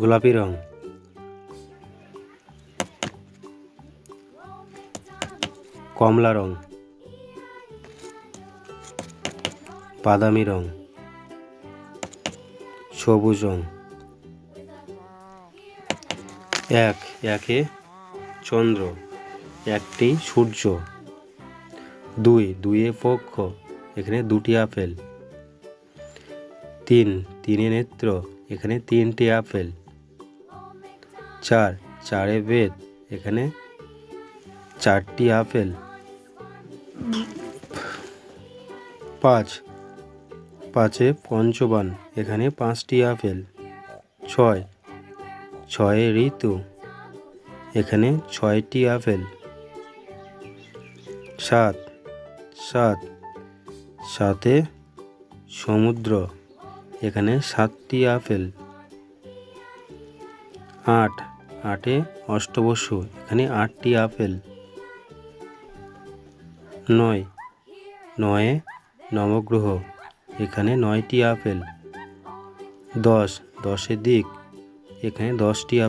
গোলাপি রং। কমলা রং। বাদামি রং। সবুজ রং। এক, একে চন্দ্র, একটি সূর্য। দুই, দুইয়ে পক্ষ, এখানে দুটি আপেল। তিন, তিনে নেত্র, এখানে তিনটি আপেল। চার, চারে বেদ। এখানে চারটি আপেল। পাঁচ, পাঁচে পঞ্চবান। এখানে পাঁচটি আপেল। ছয়, ছয়ে ঋতু। এখানে ছয়টি আপেল। সাত সাত, সাতে সমুদ্র। এখানে সাতটি আপেল। আট আটে অষ্টবসু, এখানে আটটি আপেল। নয়, নয়ে নবগ্রহ, এখানে নয়টি আপেল। দশ, দশের দিক, এখানে দশটি আপেল।